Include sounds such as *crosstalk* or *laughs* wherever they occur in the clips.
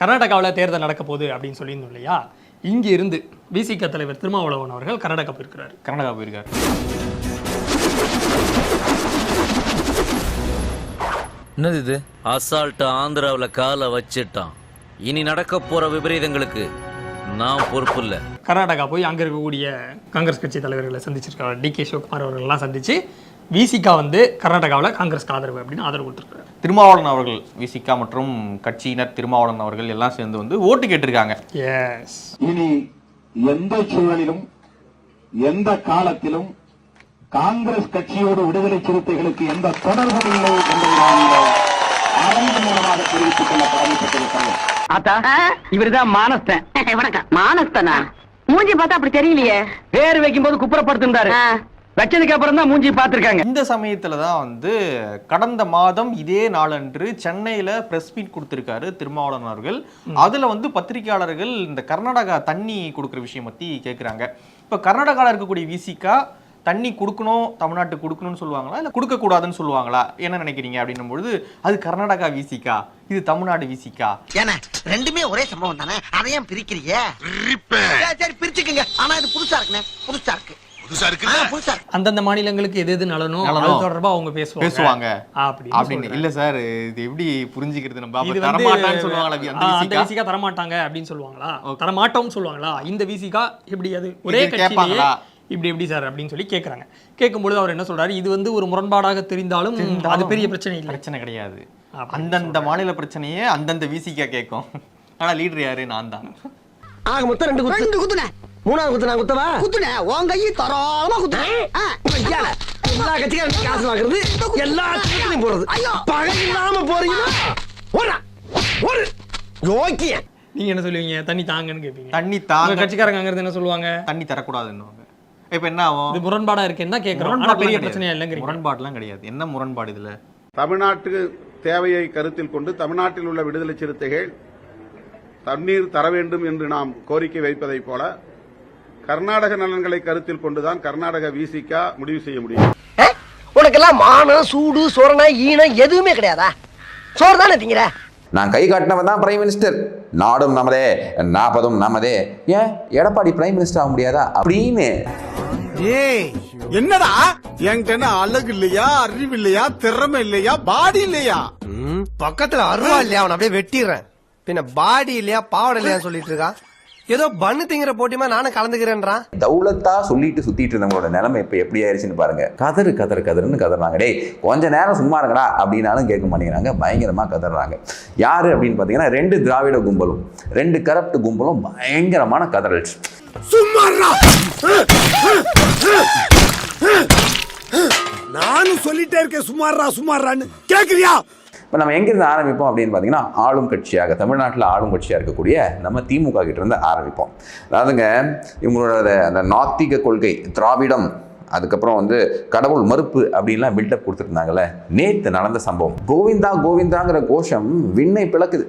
கர்நாடகாவில் தேர்தல் நடக்க போகுது அப்படின்னு சொல்லியிருந்தோம் இல்லையா? இங்க இருந்து விசிக தலைவர் திருமாவளவன் அவர்கள் கர்நாடகா போயிருக்கிறாரு. கர்நாடகா போயிருக்காரு. என்னது இது? அசால்ட்டா ஆந்திராவில் காலை வச்சிட்டான். இனி நடக்க போற விபரீதங்களுக்கு நான் பொறுப்பு இல்லை. கர்நாடகா போய் அங்க இருக்கக்கூடிய காங்கிரஸ் கட்சி தலைவர்களை சந்திச்சிருக்காரு. டி கே சிவகுமார் அவர்கள்லாம் சந்திச்சு விசிகா வந்து கர்நாடகாவில் காங்கிரஸ்க்கு ஆதரவு அப்படின்னு ஆதரவு கொடுத்துருக்காரு. திருமாவளவன் அவர்கள் விசிகா மற்றும் கட்சியினர் திருமாவளவன் அவர்கள் எல்லாம் சேர்ந்து வந்து ஓட்டு கேட்டிருக்காங்க. எஸ் இனி எந்த சூழலிலும் எந்த காலத்திலும் காங்கிரஸ் கட்சியோடு விடுதலை சிறுத்தைகளுக்கு எந்த தொடர்பும் இல்லை என்பதை மூலமாக தெரிவித்துக் கொள்ள கடமைப்பட்டிருக்கிறேன். ஆத்தா இவருதான் மானஸ்தன். *laughs* வணக்கம். மானஸ்தனா? மூஞ்சி பார்த்தா அப்படி தெரியலையே. பேர் வைக்கும்போது குப்புறப்படுத்திருந்தாரு. வச்சதுக்கு அப்புறம் தான் மூஞ்சி பார்த்திருக்காங்க. இந்த சமயத்துல தான் வந்து கடந்த மாதம் இதே நாளன்று சென்னையில பிரஸ் மீட் கொடுத்திருக்காரு திருமாவளவன் அவர்கள். அதுல வந்து பத்திரிகையாளர்கள் இந்த கர்நாடகா தண்ணி கொடுக்குற விஷயம் பத்தி கேக்குறாங்க. இப்ப கர்நாடகால இருக்கக்கூடிய விசிகா தண்ணி கொடுக்கணும் தமிழ்நாட்டுக்கு கொடுக்கணும்னு சொல்லுவாங்களா? இல்ல கொடுக்க கூடாதுன்னு சொல்லுவாங்களா? என்ன நினைக்கிறீங்க அப்படின்னும் பொழுது அது கர்நாடகா விசிகா இது தமிழ்நாடு விசிகா ஏன்னா ரெண்டுமே ஒரே சம்பவம் தானே? அதை ஏன் பிரிக்கிறீங்க சரி, சரி பிரிச்சுக்குங்க. ஆனா இது புதுசா இருக்குண்ணே. புதுசா இருக்கு. புதுசா இருக்கு. அந்தந்த மாநிலங்களுக்கு எது எது நலனோ. அது தொடர்பா அவங்க பேசுவாங்க. பேசுவாங்க. அப்படின்னு. இல்ல சார் இது எப்படி புரிஞ்சுக்கிறது நம்ம? அப்ப தரமாட்டான்னு சொல்லுவாங்களா அந்த விசிகா தரமாட்டாங்க அப்படின்னு சொல்லுவாங்களா? தரமாட்டோம்னு சொல்லுவாங்களா? இந்த விசிகா இப்படி அது ஒரே கட்சியிலேயே? இப்படி எப்படி சார் அப்படின்னு சொல்லி கேட்குறாங்க கேட்கும்பொழுது அவர் என்ன சொல்றாரு? இது வந்து ஒரு முரண்பாடாக தெரிந்தாலும் அது பெரிய பிரச்சனை இல்லை. பிரச்சனை கிடையாது. அந்தந்த மாநில பிரச்சனையே அந்தந்த விசிகா கேட்கும். ஆனா லீடர் யாரு? நான் தான். ஆக மொத்தம் ரெண்டு குத்து. ரெண்டு குத்துனே மூணாவது குத்து நான் குத்தவா? குத்துனே உன் கையை தரோளமா குத்துனே. எல்லா கட்சிக்காரும் காசு வாங்குறது எல்லா கட்சிகளையும் போறது. பகை இல்லாம போறீங்கன்னா ஓடா. ஒரு யோக்கிய. நீங்க என்ன சொல்லுவீங்க? தண்ணி தாங்கன்னு கேட்பீங்க தண்ணி தாங்க கட்சிக்காரங்க என்ன சொல்லுவாங்க? தண்ணி தரக்கூடாதுன்னு இப்ப என்ன ஆகும்? இது முரண்பாடா இருக்குன்னு தான் கேட்கறோம் பெரிய. பிரச்சனையா இல்லைங்கிறீங்க. முரண்பாடுலாம் கிடையாது. என்ன முரண்பாடு இதுல? தமிழ்நாட்டு தேவையை கருத்தில் கொண்டு தமிழ்நாட்டில் உள்ள விடுதலை சிறுத்தைகள் தண்ணீர் தர வேண்டும் என்று நாம் கோரிக்கை வைப்பதைப் போல கர்நாடக நலன்களை கருத்தில் கொண்டுதான் கர்நாடக விசிகா முடிவு செய்ய முடியும். உனக்கெல்லாம் மானம் சூடு சொரணை ஈனம் எதுவுமே கிடையாதா? சோறு தானே திங்கிற? நான் கை காட்டினவன் தான் பிரைம் மினிஸ்டர் நாடும் நமதே நாற்பதும் நமதே. ஏன் எடப்பாடி பிரைம் மினிஸ்டர் ஆக முடியாதா? அப்படின்னு. ஏய் என்னடா? என்கிட்ட அழகு இல்லையா அறிவு இல்லையா திறமை இல்லையா பாடி இல்லையா? பக்கத்துல அருவா இல்லையா அவன் அப்படியே வெட்டிடுறேன். பின்ன பாடி இல்லையா பாவடை இல்லையா சொல்லிட்டு இருக்கா? ஏதோ பண்ணு திங்கிற போட்டிமா நானும் கலந்துக்கிறேன்றான் தௌலத்தா சொல்லிட்டு சுத்திட்டு இருந்தவங்களோட நிலைமை இப்ப எப்படி ஆயிடுச்சுன்னு பாருங்க. கதறு கதறு கதறுன்னு கதறாங்க. டேய் கொஞ்ச நேரம் சும்மா இருங்கடா அப்படின்னாலும் கேட்க மாட்டேங்கிறாங்க. பயங்கரமா கதறாங்க. யாரு அப்படின்னு பாத்தீங்கன்னா ரெண்டு திராவிட கும்பலும் ரெண்டு கரப்ட் கும்பலும் பயங்கரமான கதறல். சும்மாறா நானும் சொல்லிட்டே இருக்கேன் சும்மாறா சும்மாறான்னு கேக்குறியா? இப்போ நம்ம எங்கேருந்து ஆரம்பிப்போம் அப்படின்னு பார்த்தீங்கன்னா ஆளும் கட்சியாக தமிழ்நாட்டில் ஆளும் கட்சியாக இருக்கக்கூடிய நம்ம திமுக கிட்ட இருந்து ஆரம்பிப்போம். அதாவதுங்க இவங்களோட அந்த நாத்திக கொள்கை திராவிடம் அதுக்கப்புறம் வந்து கடவுள் மறுப்பு அப்படின்லாம் பில்டப் கொடுத்துருந்தாங்கல்ல நேற்று நடந்த சம்பவம். கோவிந்தா கோவிந்தாங்கிற கோஷம் விண்ணை பிளக்குது.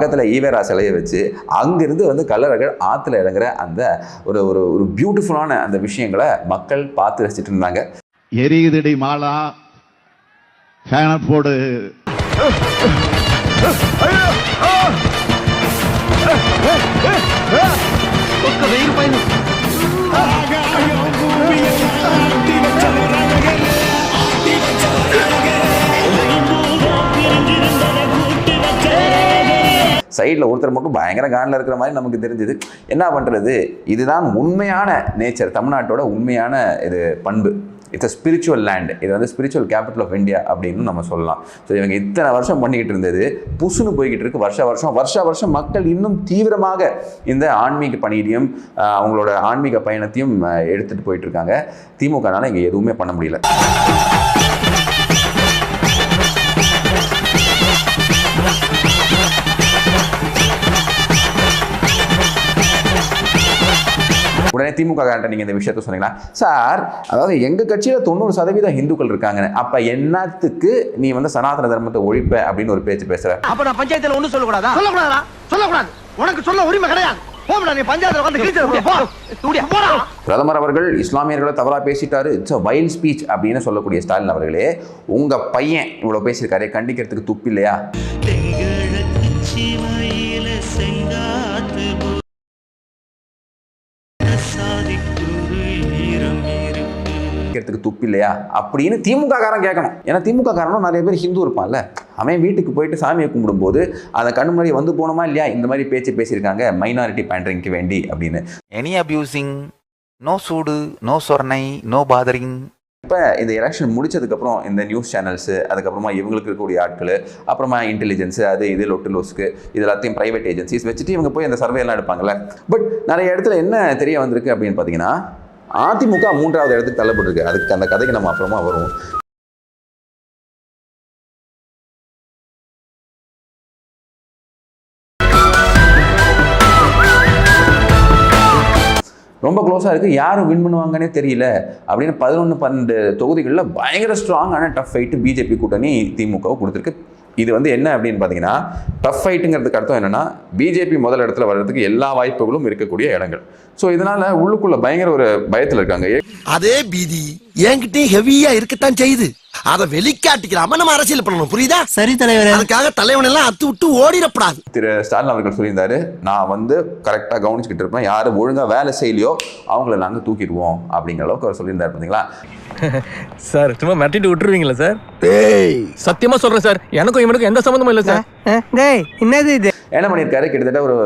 பக்கத்தில் ஈவேரா சிலையை வச்சு அங்கிருந்து வந்து கல்லறைகள் ஆற்றுல இறங்குற அந்த ஒரு ஒரு ஒரு பியூட்டிஃபுல்லான அந்த விஷயங்களை மக்கள் பார்த்து ரசிச்சிட்டு இருந்தாங்க. எரியுதடி மாலா. ஃபேன போடு. சைடில் ஒருத்தர் மட்டும் பயங்கர காண்டில் இருக்கிற மாதிரி நமக்கு தெரிஞ்சது. என்ன பண்ணுறது இதுதான் உண்மையான நேச்சர் தமிழ்நாட்டோட உண்மையான இது பண்பு. இட்ஸ் அ ஸ்பிரிச்சுவல் லேண்ட் இது வந்து ஸ்பிரிச்சுவல் கேபிட்டல் ஆஃப் இந்தியா அப்படின்னு நம்ம சொல்லலாம். ஸோ இவங்க இத்தனை வருஷம் பண்ணிக்கிட்டு இருந்தது. புசுன்னு போய்கிட்டு இருக்கு வருஷ வருஷம். வருஷ வருஷம் மக்கள் இன்னும் தீவிரமாக இந்த ஆன்மீக பணியிலையும் அவங்களோட ஆன்மீக பயணத்தையும் எடுத்துகிட்டு போயிட்டு இருக்காங்க. திமுகனால இங்கே எதுவுமே பண்ண முடியல. திமுக காரன்ட்ட நீங்க இந்த விஷயத்த சொன்னீங்களா? சார் அதாவது எங்க கட்சியில தொண்ணூறு சதவீதம் இந்துக்கள் இருக்காங்க அப்ப என்னத்துக்கு நீ வந்து சனாதன தர்மத்தை ஒழிப்ப அப்படின்னு ஒரு பேச்சு பேசுற? அப்ப நான் பஞ்சாயத்துல ஒண்ணும் சொல்லக்கூடாதா? சொல்லக்கூடாதா சொல்லக்கூடாது. உனக்கு சொல்ல உரிமை கிடையாது. போடா நீ பஞ்சாயத்துல வந்து கிழிச்சு போ. தூடியா போடா. பிரதமர் அவர்கள் இஸ்லாமியர்களை தவறா பேசிட்டாரு. இட்ஸ் வைல்ட் ஸ்பீச் அப்படின்னு சொல்லக்கூடிய ஸ்டாலின் அவர்களே உங்க பையன் இவ்வளவு பேசியிருக்காரு. கண்டிக்கிறதுக்கு துப்பு இல்லையா? துப்பு இல்லையா? அப்படின்னு திமுக காரன் கேட்கணும். ஏன்னா திமுக காரனும் நிறைய பேர் ஹிந்து இருப்பான்ல. அவன் வீட்டுக்கு போயிட்டு சாமியை கும்பிடும்போது அதை கண்ணு முன்னாடி வந்து போனோமா இல்லையா? இந்த மாதிரி பேச்சு பேசியிருக்காங்க மைனாரிட்டி பேண்டரிங்க்கு வேண்டி அப்படின்னு. எனி அபியூசிங் நோ சூடு நோ சொர்ணை நோ பாதரிங் இப்போ இந்த எலெக்ஷன் முடிச்சதுக்கப்புறம் இந்த நியூஸ் சேனல்ஸு அதுக்கப்புறமா இவங்களுக்கு இருக்கக்கூடிய ஆட்கள் அப்புறமா இன்டெலிஜென்ஸு அது இது லொட்டு லோஸ்க்கு இது எல்லாத்தையும் ப்ரைவேட் ஏஜென்சிஸ் வச்சுட்டு இவங்க போய் அந்த சர்வே எல்லாம் எடுப்பாங்கல்ல. பட் நிறைய இடத்துல என்ன தெரிய வந்திருக்கு அப்படின்னு பார்த்தீங்கன்னா அதிமுக மூன்றாவது இடத்துக்கு தள்ளப்பட்டிருக்கு. அதுக்கு அந்த கதைக்கு நம்ம அப்புறமா வருவோம். ரொம்ப க்ளோஸாக இருக்குது யாரும் வின் பண்ணுவாங்கன்னே தெரியல. அப்படின்னு பதினொன்று பன்னெண்டு தொகுதிகளில் பயங்கர ஸ்ட்ராங்கான டஃப் ஃபைட்டு பிஜேபி கூட்டணி திமுகவை கொடுத்துருக்கு. இது வந்து என்ன அப்படின்னு பார்த்தீங்கன்னா டஃப் ஃபைட்டுங்கிறதுக்கு அர்த்தம் என்னென்னா பிஜேபி முதல் இடத்துல வர்றதுக்கு எல்லா வாய்ப்புகளும் இருக்கக்கூடிய இடங்கள். ஸோ இதனால உள்ளுக்குள்ள பயங்கர ஒரு பயத்தில் இருக்காங்க. அதே பீதி என்கிட்டயும் ஹெவியா இருக்கத்தான் செய்யுது. அத வெளிக்காட்டிக்கிறாம நம்ம அரசியல் பண்ணணும். புரியுதா? சரி தலைவர். அதுக்காக தலைவன் எல்லாம் அத்து விட்டு ஓடிடப்படாது. திரு ஸ்டாலின் அவர்கள் சொல்லியிருந்தாரு நான் வந்து கரெக்டாக கவனிச்சுக்கிட்டு இருப்பேன். யார் ஒழுங்காக வேலை செய்யலையோ அவங்கள நாங்கள் தூக்கிடுவோம் அப்படிங்கிற அளவுக்கு அவர் சொல்லியிருந்தார் பார்த்தீங்களா *laughs* சார் சும்மா மிரட்டிட்டு விட்டுருவீங்களா சார்? டேய். சத்தியமா சொல்றேன் சார். எனக்கும் இவனுக்கும் எந்த சம்மந்தமும் இல்லை சார். டேய் என்னது இது? என்ன பண்ணியிருக்காரு? கிட்டத்தட்ட ஒரு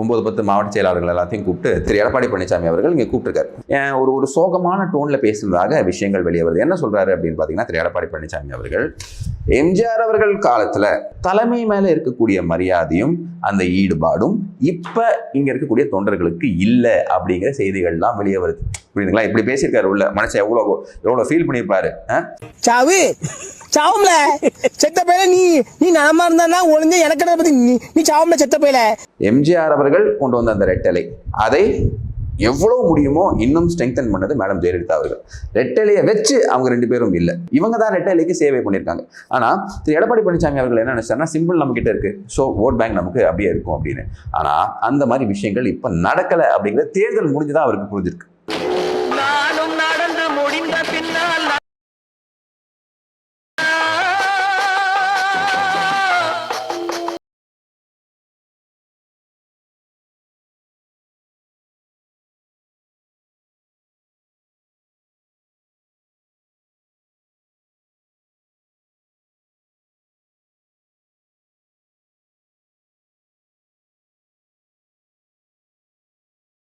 ஒம்பது பத்து மாவட்ட செயலாளர்கள் எல்லாத்தையும் கூப்பிட்டு திரு. எடப்பாடி பழனிசாமி அவர்கள் இங்கே கூப்பிட்டுருக்காரு. ஒரு ஒரு சோகமான டோனில் பேசுனதாக விஷயங்கள் வெளியே வருது. என்ன சொல்கிறாரு அப்படின்னு பார்த்தீங்கன்னா திரு. எடப்பாடி பழனிசாமி அவர்கள் எம்ஜிஆர் அவர்கள் காலத்தில் தலைமை மேலே இருக்கக்கூடிய மரியாதையும் அந்த ஈடுபாடும் இப்போ இங்கே இருக்கக்கூடிய தொண்டர்களுக்கு இல்லை அப்படிங்கிற செய்திகள்லாம் வெளியே வருது. புரியுதுங்களா? இப்படி பேசியிருக்காரு உள்ள. மனுஷன் எவ்வளோ எவ்வளோ ஃபீல் பண்ணியிருப்பாரு? சாவு சாவும்ல. செத்த பையல நீ நீ நலமா இருந்தா ஒளிஞ்ச எனக்கு பத்தி நீ நீ சாவும்ல செத்த பையல எம்ஜிஆர் அவர்கள் கொண்டு வந்த அந்த ரெட்டலை அதை எவ்வளவு முடியுமோ இன்னும் ஸ்ட்ரெங்தன் பண்ணது மேடம் ஜெயலலிதா அவர்கள். ரெட்டலையை வச்சு அவங்க ரெண்டு பேரும் இல்லை. இவங்க தான் ரெட்டலைக்கு சேவை பண்ணியிருக்காங்க. ஆனால் திரு எடப்பாடி பழனிசாமி அவர்கள் என்ன நினைச்சாருன்னா சிம்பிள் நம்ம கிட்ட இருக்கு. ஸோ ஓட் பேங்க் நமக்கு அப்படியே இருக்கும் அப்படின்னு. ஆனால் அந்த மாதிரி விஷயங்கள் இப்போ நடக்கலை அப்படிங்கிற தேர்தல் முடிஞ்சுதான் அவருக்கு புரிஞ்சிருக்கு. நானும் நடந்து முடிந்த பின்னால்